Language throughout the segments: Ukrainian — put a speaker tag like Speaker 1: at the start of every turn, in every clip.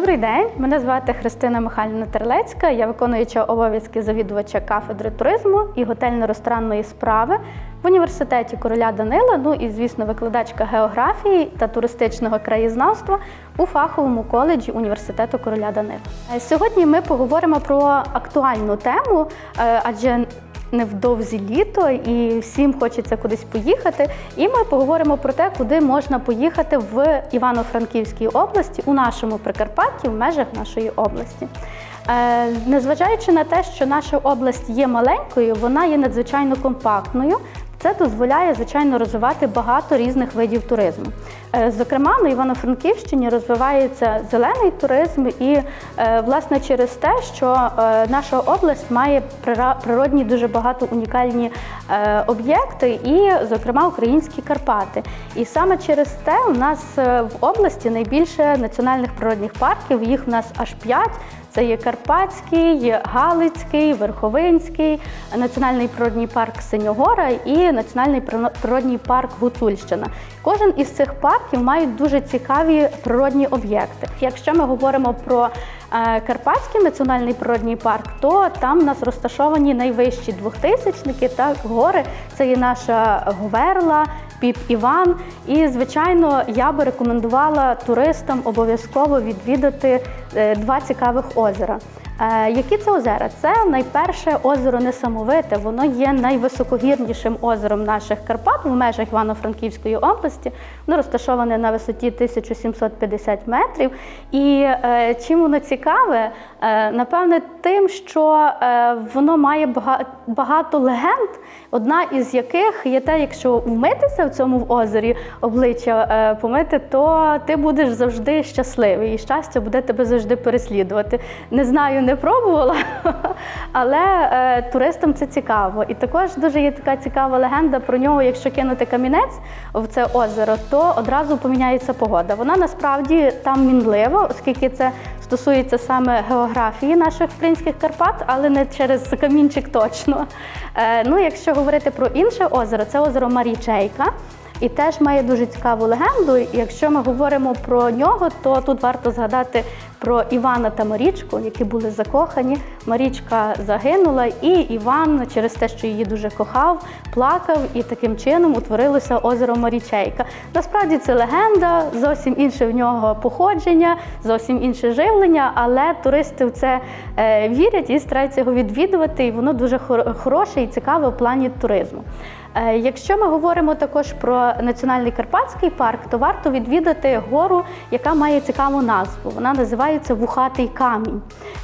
Speaker 1: Добрий день, мене звати Христина Михайлівна Терлецька. Я виконуюча обов'язки завідувача кафедри туризму і готельно-ресторанної справи в університеті короля Данила. Ну і звісно, викладачка географії та туристичного краєзнавства у фаховому коледжі університету короля Данила. Е, Сьогодні ми поговоримо про актуальну тему, е, адже невдовзі літо і всім хочеться кудись поїхати. І ми поговоримо про те, куди можна поїхати в Івано-Франківській області у нашому Прикарпатті в межах нашої області. Е, Незважаючи на те, що наша область є маленькою, вона є надзвичайно компактною. Це дозволяє, звичайно, розвивати багато різних видів туризму. Е, Зокрема, на Івано-Франківщині розвивається зелений туризм, і е, власне через те, що е, наша область має природні дуже багато унікальні об'єкти, і, зокрема, українські Карпати. І саме через те у нас в області найбільше національних природних парків. Їх в нас аж п'ять. Це є Карпатський, Галицький, Верховинський, Національний природний парк Синьогора і Національний приро- природний парк Гуцульщина. Кожен із цих парків має дуже цікаві природні об'єкти. Якщо ми говоримо про е, Карпатський національний природний парк, то там у нас розташовані найвищі двохтисячники та гори. Це є наша Говерла, Піп Іван. І, звичайно, я би рекомендувала туристам обов'язково відвідати е, два цікавих озера. Е, Які це озера? Це найперше озеро Несамовите. Воно є найвисокогірнішим озером наших Карпат в межах Івано-Франківської області. Воно розташоване на висоті 1750 метрів. І е, чим воно цікаве? Е, напевне, тим, що е, воно має бага- багато легенд, одна із яких є те, якщо вмитися в цьому озері обличчя е, помити, то ти будеш завжди щасливий, і щастя буде тебе завжди переслідувати. Не знаю, не пробувала, але е, туристам це цікаво. І також дуже є така цікава легенда про нього, якщо кинути камінець в це озеро, то одразу поміняється погода. Вона насправді там мінлива, оскільки це стосується саме географії наших українських Карпат, але не через камінчик точно. Е, ну, якщо говорити про інше озеро, це озеро Марічейка. І теж має дуже цікаву легенду. Якщо ми говоримо про нього, то тут варто згадати про Івана та Марічку, які були закохані. Марічка загинула, і Іван, через те, що її дуже кохав, плакав, і таким чином утворилося озеро Марічейка. Насправді це легенда, зовсім інше в нього походження, зовсім інше живлення, але туристи в це е, вірять і стараються його відвідувати, і воно дуже хор- хороше і цікаве в плані туризму. Е, Якщо ми говоримо також про національний карпатський парк, то варто відвідати гору, яка має цікаву назву. Вона називається Вухатий камінь.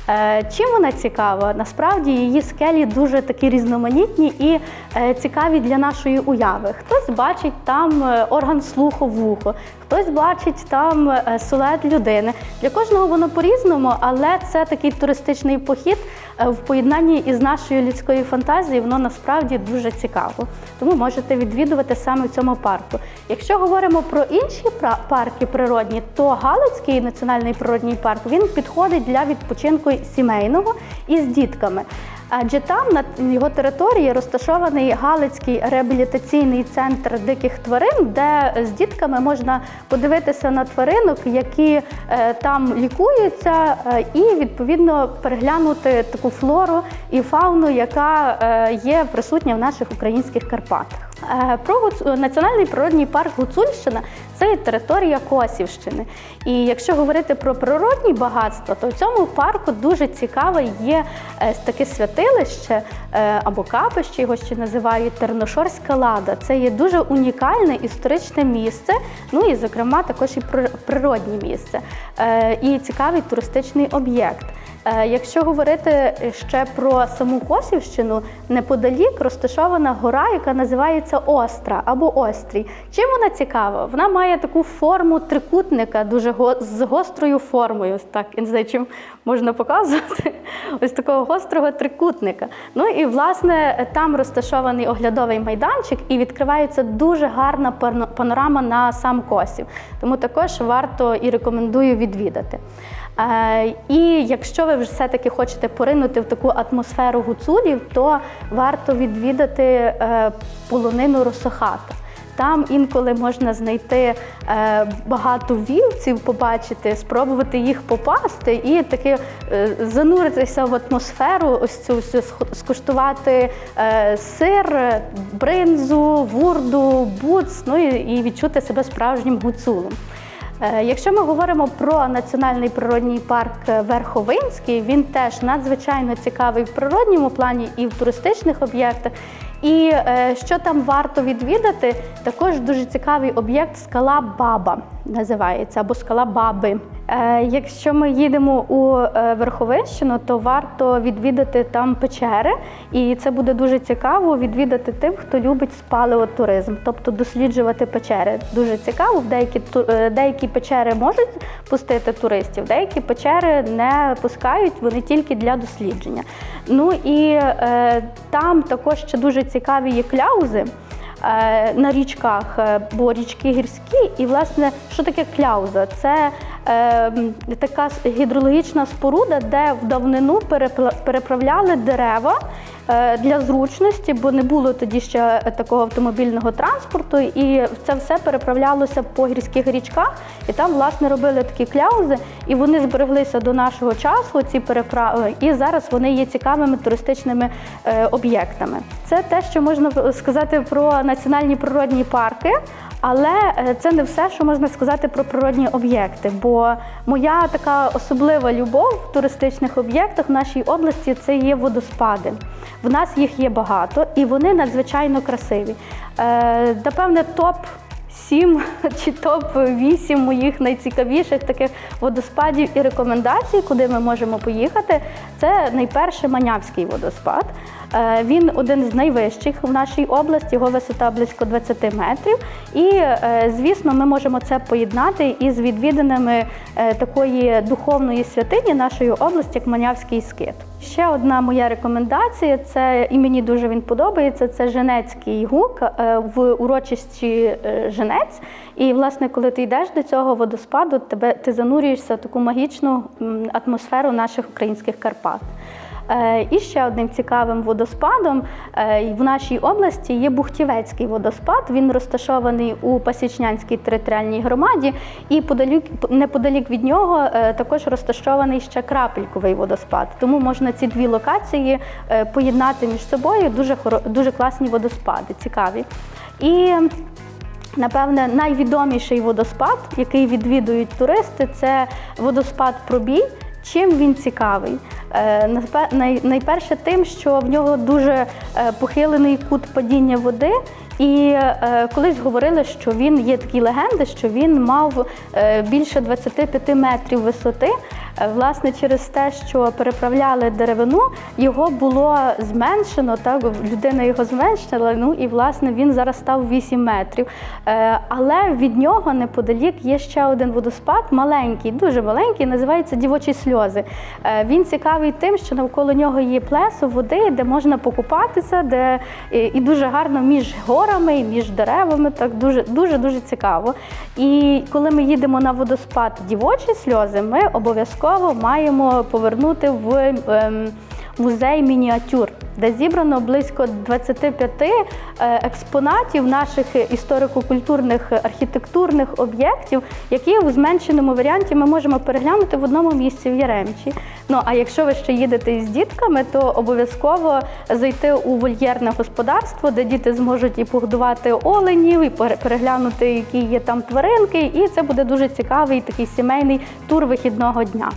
Speaker 1: Е, Чим вона цікава? Насправді її скелі дуже такі різноманітні і е, цікаві для нашої уяви. Хтось бачить там орган слуху вухо, хтось бачить там е, силует людини. Для кожного воно по-різному, але це такий туристичний похід е, в поєднанні із нашою людською фантазією, воно насправді дуже цікаво. Тому можете відвідувати саме в цьому парку. Якщо говоримо про інші парки природні, то Галицький національний природний парк він підходить для відпочинку сімейного і з дітками. Адже там на його території розташований Галицький реабілітаційний центр диких тварин, де з дітками можна подивитися на тваринок, які е, там лікуються, е, і відповідно переглянути таку флору і фауну, яка е, є присутня в наших українських Карпатах. Е, Про національний природний парк Гуцульщина це територія Косівщини. І якщо говорити про природні багатства, то в цьому парку дуже цікаве є е, таке святилище е, або капище, його ще називають Терношорська лада. Це є дуже унікальне історичне місце, ну і зокрема також і при- природні місце, і цікавий туристичний об'єкт. Е, Якщо говорити ще про саму Косівщину, неподалік розташована гора, яка називається Остра або Острій. Чим вона цікава? Вона має таку форму трикутника, дуже го- з гострою формою. Так, я не знаю, чим можна показувати. Ось такого гострого трикутника. Ну і власне там розташований оглядовий майданчик, і відкривається дуже гарна панорама на сам Косів. Тому також варто і рекомендую відвідати. Е, І якщо ви все-таки хочете поринути в таку атмосферу гуцулів, то варто відвідати е, полонину Росохата. Там інколи можна знайти е, багато вівців, побачити, спробувати їх попасти і таки зануритися в атмосферу, ось цю скуштувати сир, бринзу, вурду, буц, ну і відчути себе справжнім гуцулом. Е, Якщо ми говоримо про національний природній парк е, Верховинський, він теж надзвичайно цікавий в природньому плані і в туристичних об'єктах. І е, що там варто відвідати, також дуже цікавий об'єкт скала Баба називається або скала Баби. Е, Якщо ми їдемо у е, Верховинщину, то варто відвідати там печери, і це буде дуже цікаво відвідати тим, хто любить спалеотуризм, тобто досліджувати печери. Дуже цікаво. В деякі е, деякі печери можуть пустити туристів, деякі печери не пускають, вони тільки для дослідження. Ну і е, там також ще дуже цікаві є кляузи на річках, е, бо річки гірські. І, власне, що таке кляуза? Це е, така гідрологічна споруда, де в давнину переправляли дерева е, для зручності, бо не було тоді ще такого автомобільного транспорту, і це все переправлялося по гірських річках. І там, власне, робили такі кляузи, і вони збереглися до нашого часу, ці переправи, і зараз вони є цікавими туристичними е, об'єктами. Це те, що можна сказати про національні природні парки. Але е, це не все, що можна сказати про природні об'єкти. Бо моя така особлива любов в туристичних об'єктах в нашій області це є водоспади. В нас їх є багато і вони надзвичайно красиві. Е, Напевне, топ 7 чи топ-8 моїх найцікавіших таких водоспадів і рекомендацій, куди ми можемо поїхати. Це найперше Манявський водоспад. Е, Він один з найвищих в нашій області, його висота близько 20 метрів. І, е, звісно, ми можемо це поєднати із відвіданими е, такої духовної святині нашої області, як Манявський скит. Ще одна моя рекомендація це і мені дуже він подобається. Це Женецький гук в урочисті е, Женець. І, власне, коли ти йдеш до цього водоспаду, тебе ти занурюєшся в таку магічну атмосферу наших українських Карпат. Е, І ще одним цікавим водоспадом е, в нашій області є Бухтівецький водоспад. Він розташований у Пасічнянській територіальній громаді, і подалік, неподалік від нього е, також розташований ще Крапельковий водоспад. Тому можна ці дві локації поєднати між собою. Дуже дуже класні водоспади, цікаві. І Напевне, найвідоміший водоспад, який відвідують туристи, це водоспад Пробій. Чим він цікавий? Е, Найперше тим, що в нього дуже е, похилений кут падіння води. І е, колись говорили, що він є такі легенди, що він мав е, більше 25 метрів висоти. Е, Власне, через те, що переправляли деревину, його було зменшено. Так людина його зменшила. Ну і власне він зараз став 8 метрів. Е, Але від нього неподалік є ще один водоспад, маленький, дуже маленький, називається Дівочі сльози. Е, Він цікавий тим, що навколо нього є плесо води, де можна покупатися, де і, дуже гарно між горами, і між деревами. Так дуже дуже дуже цікаво. І коли ми їдемо на водоспад Дівочі сльози, ми обов'язково маємо повернути в. Музей мініатюр, де зібрано близько 25 е, експонатів наших історико-культурних архітектурних об'єктів, які у зменшеному варіанті ми можемо переглянути в одному місці в Яремчі. Ну а якщо ви ще їдете із дітками, то обов'язково зайти у вольєрне господарство, де діти зможуть і погодувати оленів, і пере- переглянути, які є там тваринки, і це буде дуже цікавий такий сімейний тур вихідного дня.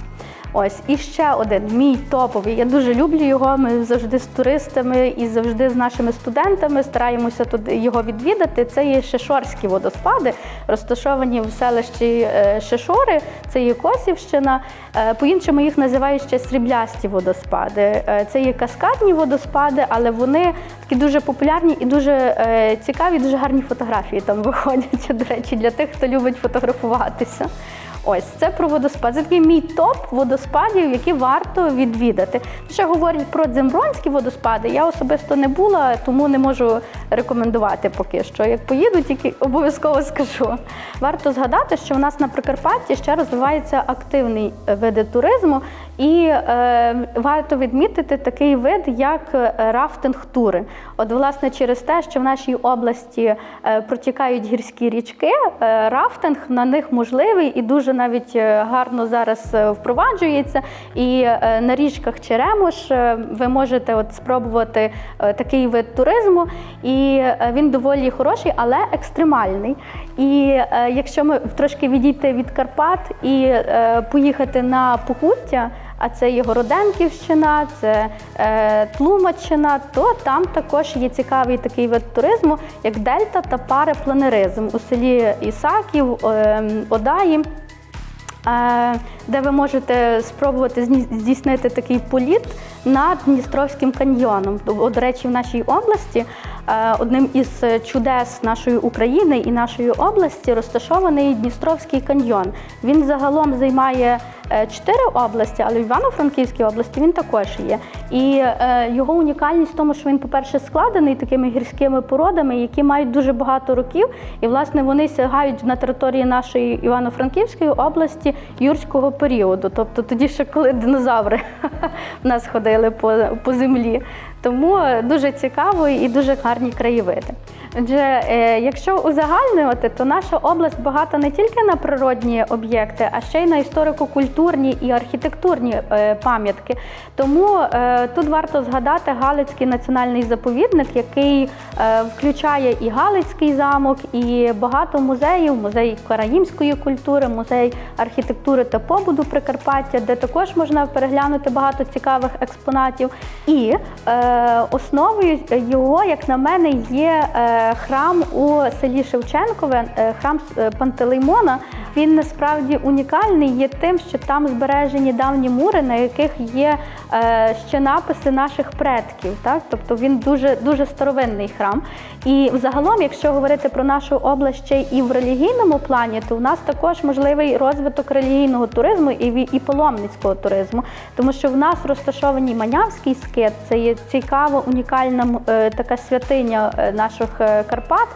Speaker 1: Ось і ще один мій топовий. Я дуже люблю його. Ми завжди з туристами і завжди з нашими студентами стараємося тут його відвідати. Це є Шешорські водоспади, розташовані в селищі е, Шешори. Це є Косівщина. Е, По-іншому їх називають ще сріблясті водоспади. Е, Це є каскадні водоспади, але вони такі дуже популярні і дуже цікаві, дуже гарні фотографії там виходять. До речі, для тих, хто любить фотографуватися. Ось це про водоспад. Це такий мій топ водоспадів, які варто відвідати. Ще говорять про дзембронські водоспади. Я особисто не була, тому не можу рекомендувати поки що. Як поїду, тільки обов'язково скажу. Варто згадати, що у нас на Прикарпатті ще розвивається активний вид туризму, і е, варто відмітити такий вид, як е, рафтинг-тури. От, власне, через те, що в нашій області е, протікають гірські річки, е, рафтинг на них можливий і дуже навіть гарно зараз впроваджується. І на річках Черемош ви можете от спробувати такий вид туризму, і він доволі хороший, але екстремальний. І якщо ми трошки відійти від Карпат і поїхати на Покуття, а це є Городенківщина, це е, Тлумаччина, то там також є цікавий такий вид туризму, як дельта та парапланеризм у селі Ісаків, е, Одаї. Е, де ви можете спробувати здійснити такий політ над Дністровським каньйоном. До речі, в нашій області е, одним із чудес нашої України і нашої області розташований Дністровський каньйон. Він загалом займає е, чотири області, але в Івано-Франківській області він також є. І е, його унікальність в тому, що він, по-перше, складений такими гірськими породами, які мають дуже багато років, і власне вони сягають на території нашої Івано-Франківської області юрського періоду, тобто тоді ще коли динозаври в нас ходили по, по землі. Тому е, дуже цікаво і дуже гарні краєвиди. Отже, е, якщо узагальнювати, то наша область багата не тільки на природні об'єкти, а ще й на історико-культурні і архітектурні е, пам'ятки. Тому тут варто згадати Галицький національний заповідник, який включає і Галицький замок, і багато музеїв, музей караїмської культури, музей архітектури та побуду Прикарпаття, де також можна переглянути багато цікавих експонатів. І основою його, як на мене, є е, храм у селі Шевченкове, е, храм е, Пантелеймона. Він насправді унікальний є тим, що там збережені давні мури, на яких є ще написи наших предків. Так? Тобто він дуже, дуже старовинний храм. І взагалом, якщо говорити про нашу область ще і в релігійному плані, то у нас також можливий розвиток релігійного туризму і, і паломницького туризму, тому що в нас розташований Манявський скит, це є цікава, унікальна е, така святиня е, наших е, Карпат.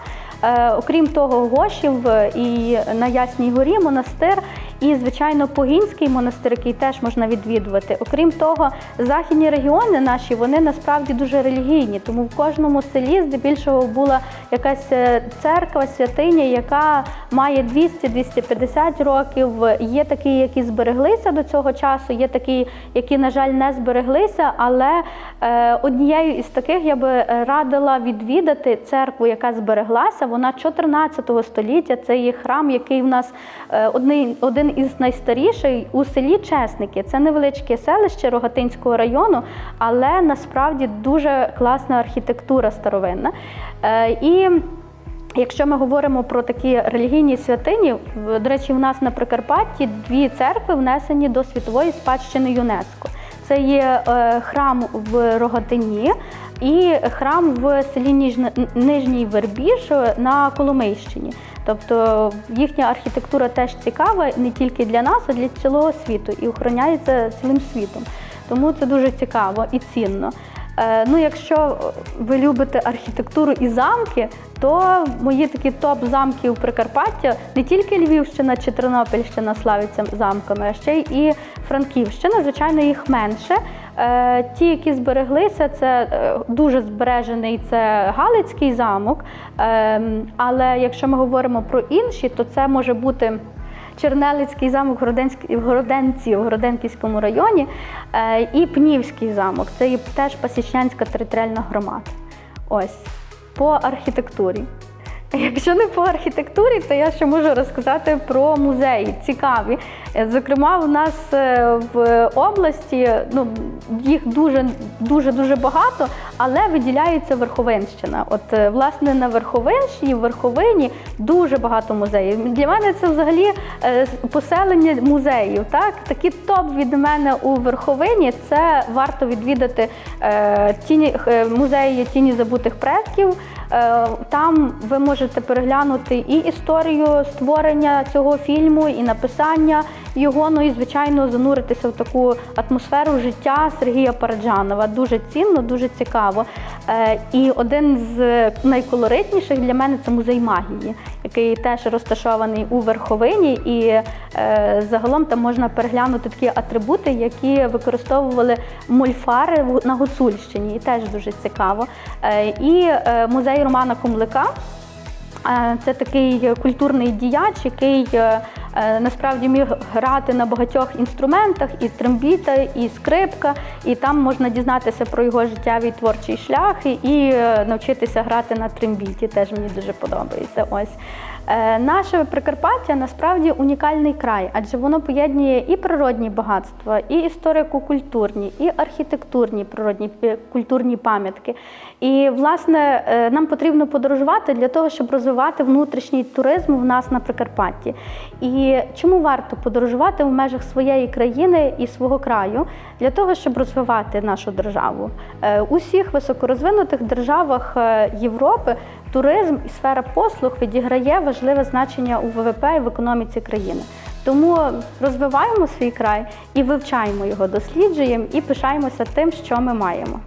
Speaker 1: Окрім того, Гошів і на Ясній горі монастир, і, звичайно, Погінський монастир, який теж можна відвідувати. Окрім того, західні регіони наші вони насправді дуже релігійні, тому в кожному селі здебільшого була якась е, церква, святиня, яка має 200-250 років. Є такі, які збереглися до цього часу, є такі, які, на жаль, не збереглися. Але е, однією із таких я би е, радила відвідати церкву, яка збереглася. Вона 14 століття. Це є храм, який в нас один, із найстаріших у селі Чесники. Це невеличке селище Рогатинського району, але насправді дуже класна архітектура старовинна. Е, і Якщо ми говоримо про такі релігійні святині, до речі, в нас на Прикарпатті дві церкви внесені до світової спадщини ЮНЕСКО. Це є е, храм в Рогатині і храм в селі Нижній Вербіж на Коломийщині. Тобто їхня архітектура теж цікава не тільки для нас, а для цілого світу і охороняється цілим світом. Тому це дуже цікаво і цінно. Е, Ну, якщо ви любите архітектуру і замки, то мої такі топ замків Прикарпаття не тільки Львівщина чи Тернопільщина славиться замками, а ще й Франківщина. Звичайно, їх менше. Е, Ті, які збереглися, це е, дуже збережений це Галицький замок. Ем, Але якщо ми говоримо про інші, то це може бути. Чернелицький замок в Городенці, в Городенківському районі, е, і Пнівський замок. Це теж Пасічнянська територіальна громада. Ось по архітектурі. Якщо не по архітектурі, то я ще можу розказати про музеї цікаві. Е, Зокрема, у нас е, в області ну, їх дуже дуже дуже багато, але виділяється Верховинщина. От е, власне на Верховинщині, в Верховині дуже багато музеїв. Для мене це взагалі поселення музеїв. Так, такі топ від мене у Верховині. Це варто відвідати тіні музеї тіні забутих предків. Е, Там ви можете переглянути і історію створення цього фільму, і написання, його. Ну і звичайно зануритися в таку атмосферу життя Сергія Параджанова. Дуже цінно, дуже цікаво. Е, І один з найколоритніших для мене це музей магії, який теж розташований у верховині, і е, загалом там можна переглянути такі атрибути, які використовували мольфари в- на Гуцульщині, і теж дуже цікаво. Е, І музей Романа Комлика. Е, Це такий культурний діяч, який насправді міг грати на багатьох інструментах, і трембіта, і скрипка, і там можна дізнатися про його життєвий творчий шлях і, е, навчитися грати на трембіті. Теж мені дуже подобається. Ось Е, наше Прикарпаття насправді унікальний край, адже воно поєднує і природні багатства, і історико-культурні, і архітектурні природні культурні пам'ятки. І власне е, нам потрібно подорожувати для того, щоб розвивати внутрішній туризм в нас на Прикарпатті. І чому варто подорожувати в межах своєї країни і свого краю для того, щоб розвивати нашу державу? Е, У всіх високорозвинутих державах е, Європи туризм і сфера послуг відіграє важливе значення у ВВП і в економіці країни. Тому розвиваємо свій край і вивчаємо його, досліджуємо і пишаємося тим, що ми маємо.